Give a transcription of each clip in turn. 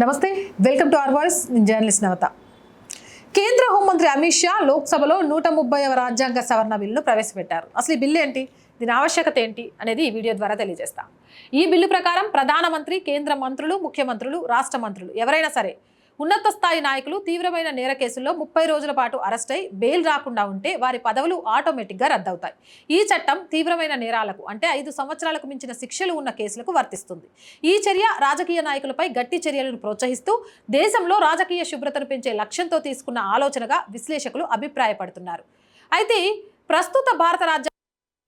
నమస్తే welcome to R voice నేను journalist నవత. కేంద్ర హోంమంత్రి అమిత్ షా లోక్సభలో నూట ముప్పైవ రాజ్యాంగ సవరణ బిల్లును ప్రవేశపెట్టారు. అసలు ఈ బిల్లు ఏంటి? దీని ఆవశ్యకత ఏంటి? అనేది ఈ వీడియో ద్వారా తెలియజేస్తాం. ఈ బిల్లు ప్రకారం ప్రధానమంత్రి కేంద్ర మంత్రులు ముఖ్యమంత్రులు రాష్ట్ర మంత్రులు ఎవరైనా సరే ఉన్నత స్థాయి నాయకులు తీవ్రమైన నేర కేసుల్లో ముప్పై రోజుల పాటు అరెస్ట్ అయి బెయిల్ రాకుండా ఉంటే వారి పదవులు ఆటోమేటిక్గా రద్దవుతాయి. ఈ చట్టం తీవ్రమైన నేరాలకు అంటే ఐదు సంవత్సరాలకు మించిన శిక్షలు ఉన్న కేసులకు వర్తిస్తుంది. ఈ చర్య రాజకీయ నాయకులపై గట్టి చర్యలను ప్రోత్సహిస్తూ దేశంలో రాజకీయ శుభ్రతను పెంచే లక్ష్యంతో తీసుకున్న ఆలోచనగా విశ్లేషకులు అభిప్రాయపడుతున్నారు. అయితే ప్రస్తుత భారత రాజ్యాంగ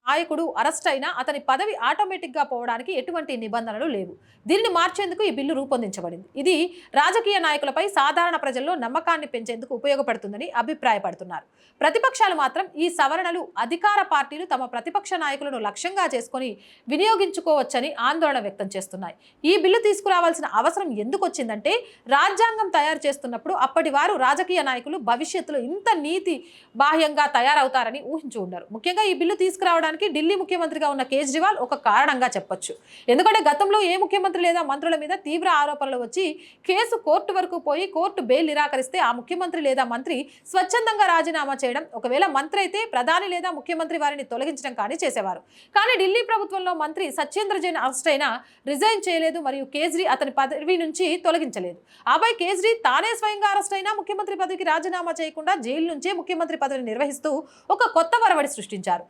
నాయకుడు అరెస్ట్ అయినా అతని పదవి ఆటోమేటిక్గా పోవడానికి ఎటువంటి నిబంధనలు లేవు. దీనిని మార్చేందుకు ఈ బిల్లు రూపొందించబడింది. ఇది రాజకీయ నాయకులపై సాధారణ ప్రజల్లో నమ్మకాన్ని పెంచేందుకు ఉపయోగపడుతుందని అభిప్రాయపడుతున్నారు. ప్రతిపక్షాలు మాత్రం ఈ సవరణలు అధికార పార్టీలు తమ ప్రతిపక్ష నాయకులను లక్ష్యంగా చేసుకొని వినియోగించుకోవచ్చని ఆందోళన వ్యక్తం చేస్తున్నాయి. ఈ బిల్లు తీసుకురావాల్సిన అవసరం ఎందుకు వచ్చిందంటే రాజ్యాంగం తయారు చేస్తున్నప్పుడు అప్పటి వారు రాజకీయ నాయకులు భవిష్యత్తులో ఇంత నీతి బాహ్యంగా తయారవుతారని ఊహించి ఉండరు. ముఖ్యంగా ఈ బిల్లు తీసుకురావడానికి ఢిల్లీ ముఖ్యమంత్రిగా ఉన్న కేజ్రీవాల్ ఒక కారణంగా చెప్పొచ్చు. ఎందుకంటే గతంలో ఏ ముఖ్యమంత్రి లేదా మంత్రుల మీద తీవ్ర ఆరోపణలు వచ్చి కేసు కోర్టు వరకు పోయి కోర్టు బెయిల్ నిరాకరిస్తే ఆ ముఖ్యమంత్రి లేదా మంత్రి స్వచ్ఛందంగా రాజీనామా చేయడం ఒకవేళ మంత్రి అయితే ప్రధాని లేదా ముఖ్యమంత్రి వారిని తొలగించడం కానీ చేసేవారు. కానీ ఢిల్లీ ప్రభుత్వంలో మంత్రి సత్యేంద్ర జైన్ అరెస్ట్ అయినా రిజైన్ చేయలేదు మరియు కేజ్రీ అతని పదవి నుంచి తొలగించలేదు. ఆపై కేజ్రీ తానే స్వయంగా అరెస్ట్ అయినా ముఖ్యమంత్రి పదవికి రాజీనామా చేయకుండా జైలు నుంచే ముఖ్యమంత్రి పదవిని నిర్వహిస్తూ ఒక కొత్త వరవడి సృష్టించారు.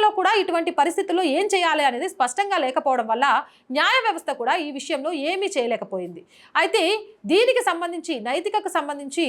రాజ్యాంగంలో కూడా ఇటువంటి పరిస్థితుల్లో ఏం చేయాలి అనేది స్పష్టంగా లేకపోవడం వల్ల న్యాయ వ్యవస్థ కూడా ఈ విషయంలో ఏమీ చేయలేకపోయింది. అయితే దీనికి సంబంధించి నైతికకు సంబంధించి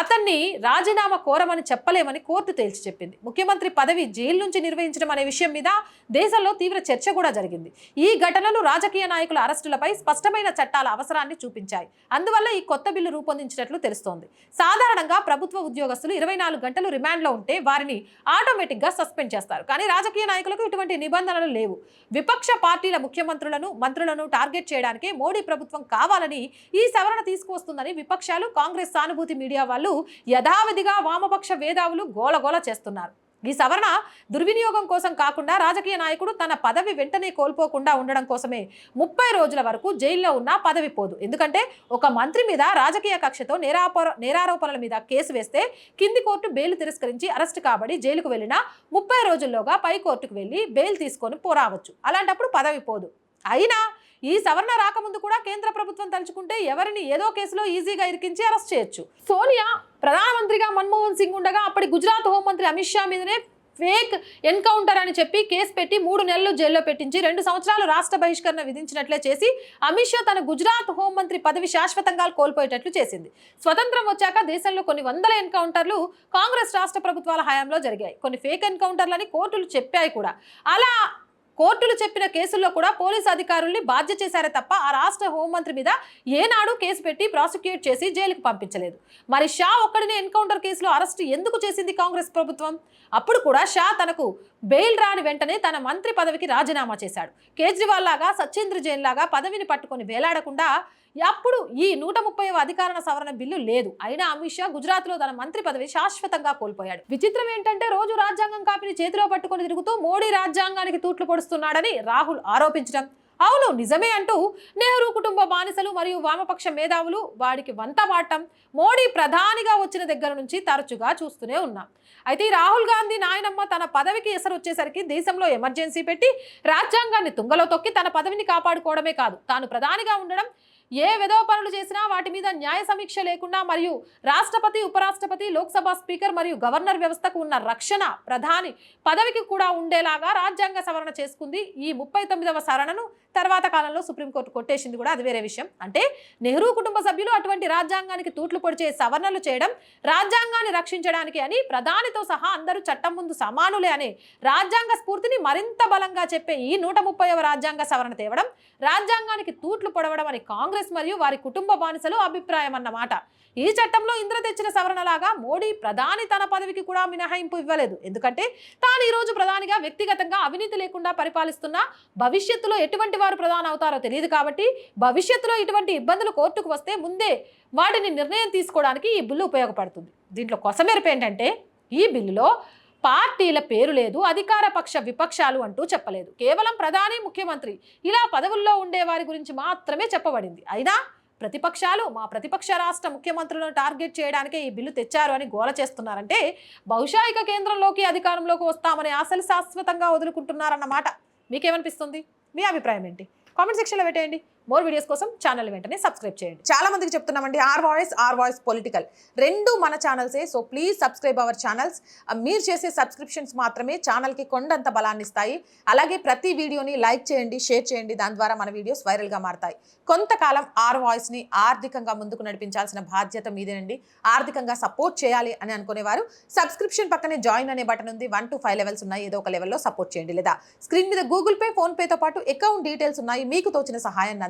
అతన్ని రాజీనామా కోరమని చెప్పలేమని కోర్టు తేల్చి చెప్పింది. ముఖ్యమంత్రి పదవి జైలు నుంచి నిర్వహించడం అనే విషయం మీద దేశంలో తీవ్ర చర్చ కూడా జరిగింది. ఈ ఘటనలు రాజకీయ నాయకుల అరెస్టులపై స్పష్టమైన చట్టాల అవసరాన్ని చూపించాయి. అందువల్ల ఈ కొత్త బిల్లు రూపొందించినట్లు తెలుస్తోంది. సాధారణంగా ప్రభుత్వ ఉద్యోగస్తులు ఇరవై నాలుగు గంటలు రిమాండ్లో ఉంటే వారిని ఆటోమేటిక్గా సస్పెండ్ చేస్తారు. కానీ రాజకీయ నాయకులకు ఇటువంటి నిబంధనలు లేవు. విపక్ష పార్టీల ముఖ్యమంత్రులను మంత్రులను టార్గెట్ చేయడానికి మోడీ ప్రభుత్వం కావాలని ఈ సవరణ తీసుకువస్తుందని విపక్షాలు కాంగ్రెస్ సానుభూతి మీడియా వాళ్ళు యథావిధిగా వామపక్ష వేదావులు గోలగోల చేస్తున్నారు. ఈ సవరణ దుర్వినియోగం కోసం కాకుండా రాజకీయ నాయకుడు తన పదవి వెంటనే కోల్పోకుండా ఉండడం కోసమే. ముప్పై రోజుల వరకు జైల్లో ఉన్న పదవి పోదు. ఎందుకంటే ఒక మంత్రి మీద రాజకీయ కక్షతో నేరాపర నేరారోపణల మీద కేసు వేస్తే కింది కోర్టు బెయిల్ తిరస్కరించి అరెస్ట్ కాబడి జైలుకు వెళ్ళినా ముప్పై రోజుల్లోగా పై కోర్టుకు వెళ్ళి బెయిల్ తీసుకొని పోరావచ్చు. అలాంటప్పుడు పదవి పోదు. అయినా ఈ సవరణ రాకముందు కూడా కేంద్ర ప్రభుత్వం తలుచుకుంటే ఎవరిని ఏదో కేసులో ఈజీగా ఇరికించి అరెస్ట్ చేయొచ్చు. సోనియా ప్రధానమంత్రిగా మన్మోహన్ సింగ్ ఉండగా అప్పటి గుజరాత్ హోంమంత్రి అమిత్ షా మీదనే ఫేక్ ఎన్కౌంటర్ అని చెప్పి కేసు పెట్టి మూడు నెలలు జైల్లో పెట్టించి రెండు సంవత్సరాలు రాష్ట్ర బహిష్కరణ విధించినట్లే చేసి అమిత్ షా తన గుజరాత్ హోంమంత్రి పదవి శాశ్వతంగా కోల్పోయేటట్లు చేసింది. స్వతంత్రం వచ్చాక దేశంలో కొన్ని వందల ఎన్కౌంటర్లు కాంగ్రెస్ రాష్ట్ర ప్రభుత్వాల హయాంలో జరిగాయి. కొన్ని ఫేక్ ఎన్కౌంటర్లని కోర్టులు చెప్పాయి కూడా. అలా కోర్టులు చెప్పిన కేసుల్లో కూడా పోలీసు అధికారుల్ని బాధ్య చేశారే తప్ప ఆ రాష్ట్ర హోంమంత్రి మీద ఏనాడు కేసు పెట్టి ప్రాసిక్యూట్ చేసి జైలుకు పంపించలేదు. మరి షా ఒక్కడినే ఎన్కౌంటర్ కేసులో అరెస్ట్ ఎందుకు చేసింది కాంగ్రెస్ ప్రభుత్వం? అప్పుడు కూడా షా తనకు బెయిల్ రాని వెంటనే తన మంత్రి పదవికి రాజీనామా చేశాడు. కేజ్రీవాల్ లాగా సత్యేంద్ర జైన్ లాగా పదవిని పట్టుకొని వేలాడకుండా అప్పుడు ఈ నూట ముప్పై అధికారణ సవరణ బిల్లు లేదు. అయినా అమిత్ షా గుజరాత్లో తన మంత్రి పదవి శాశ్వతంగా కోల్పోయాడు. విచిత్రం ఏంటంటే రోజు రాజ్యాంగం కాపీని చేతిలో పట్టుకొని తిరుగుతూ మోడీ రాజ్యాంగానికి తూట్లు పొడుస్తున్నాడని రాహుల్ ఆరోపించడం. అవును నిజమే అంటూ నెహ్రూ కుటుంబ బానిసలు మరియు వామపక్ష మేధావులు వాడికి వంత పాడటం మోడీ ప్రధానిగా వచ్చిన దగ్గర నుంచి తరచుగా చూస్తూనే ఉన్నాం. అయితే రాహుల్ గాంధీ నాయనమ్మ తన పదవికి ఎసరు వచ్చేసరికి దేశంలో ఎమర్జెన్సీ పెట్టి రాజ్యాంగాన్ని తుంగలో తొక్కి తన పదవిని కాపాడుకోవడమే కాదు. తాను ప్రధానిగా ఉండడం ఏ విధవ పనులు చేసినా వాటి మీద న్యాయ సమీక్ష లేకుండా మరియు రాష్ట్రపతి ఉపరాష్ట్రపతి లోక్సభ స్పీకర్ మరియు గవర్నర్ వ్యవస్థకు ఉన్న రక్షణ ప్రధాని పదవికి కూడా ఉండేలాగా రాజ్యాంగ సవరణ చేసుకుంది. ఈ ముప్పై తొమ్మిదవ సవరణను తర్వాత కాలంలో సుప్రీంకోర్టు కొట్టేసింది కూడా. అది వేరే విషయం. అంటే నెహ్రూ కుటుంబ సభ్యులు అటువంటి రాజ్యాంగానికి తూట్లు పొడిచే సవరణలు చేయడం రాజ్యాంగాన్ని రక్షించడానికి అని ప్రధానితో సహా అందరూ చట్టం ముందు సమానులే అనే రాజ్యాంగ స్ఫూర్తిని మరింత బలంగా చెప్పే ఈ నూట ముప్పైవ రాజ్యాంగ సవరణ తేవడం రాజ్యాంగానికి తూట్లు పొడవడం అని కాంగ్రెస్ మరియు వారి కుటుంబ బానిసలు అభిప్రాయం అన్నమాట ఈ చట్టంలో ఇంద్ర తెచ్చిన సవరణలాగా మోడీ ప్రధాని తన పదవికి కూడా మినహాయింపు ఇవ్వలేదు. ఎందుకంటే తాను ఈ రోజు ప్రధానిగా వ్యక్తిగతంగా అవినీతి లేకుండా పరిపాలిస్తున్న భవిష్యత్తులో ఎటువంటి వారు ప్రధాని అవుతారో తెలియదు కాబట్టి భవిష్యత్తులో ఇటువంటి ఇబ్బందులు కోర్టుకు వస్తే ముందే వాటిని నిర్ణయం తీసుకోవడానికి ఈ బిల్లు ఉపయోగపడుతుంది. దీంట్లో కొసమెరుపు ఏంటంటే ఈ బిల్లులో పార్టీల పేరు లేదు అధికార పక్ష విపక్షాలు అంటూ చెప్పలేదు. కేవలం ప్రధాని ముఖ్యమంత్రి ఇలా పదవుల్లో ఉండే వారి గురించి మాత్రమే చెప్పబడింది. అయినా ప్రతిపక్షాలు మా ప్రతిపక్ష రాష్ట్ర ముఖ్యమంత్రులను టార్గెట్ చేయడానికే ఈ బిల్లు తెచ్చారు అని గోల చేస్తున్నారంటే బహుశా ఇక కేంద్రంలోకి అధికారంలోకి వస్తామని ఆశలు శాశ్వతంగా వదులుకుంటున్నారన్నమాట. మీకేమనిపిస్తుంది? మీ అభిప్రాయం ఏంటి? కామెంట్ సెక్షన్లో పెట్టేయండి. మోర్ వీడియోస్ కోసం ఛానల్ వెంటనే సబ్స్క్రైబ్ చేయండి. చాలా మందికి చెప్తున్నామండి R voice R voice political రెండు మన ఛానల్సే so please subscribe our channels మీరు చేసే సబ్స్క్రిప్షన్స్ మాత్రమే ఛానల్కి కొండంత బలాన్ని ఇస్తాయి. అలాగే ప్రతి వీడియోని లైక్ చేయండి షేర్ చేయండి. దాని ద్వారా మన వీడియోస్ వైరల్గా మారతాయి. కొంతకాలం ఆర్ వాయిస్ని ఆర్థికంగా ముందుకు నడిపించాల్సిన బాధ్యత మీదేనండి. ఆర్థికంగా సపోర్ట్ చేయాలి అని అనుకునేవారు. సబ్స్క్రిప్షన్ పక్కనే జాయిన్ అనే బటన్ ఉంది. వన్ టు ఫైవ్ లెవెల్స్ ఉన్నాయి. ఏదో ఒక లెవెల్లో సపోర్ట్ చేయండి లేదా? స్క్రీన్ మీద గూగుల్ పే ఫోన్పేతో పాటు అకౌంట్ డీటెయిల్స్ ఉన్నాయి. మీకు తోచిన సహాయాన్ని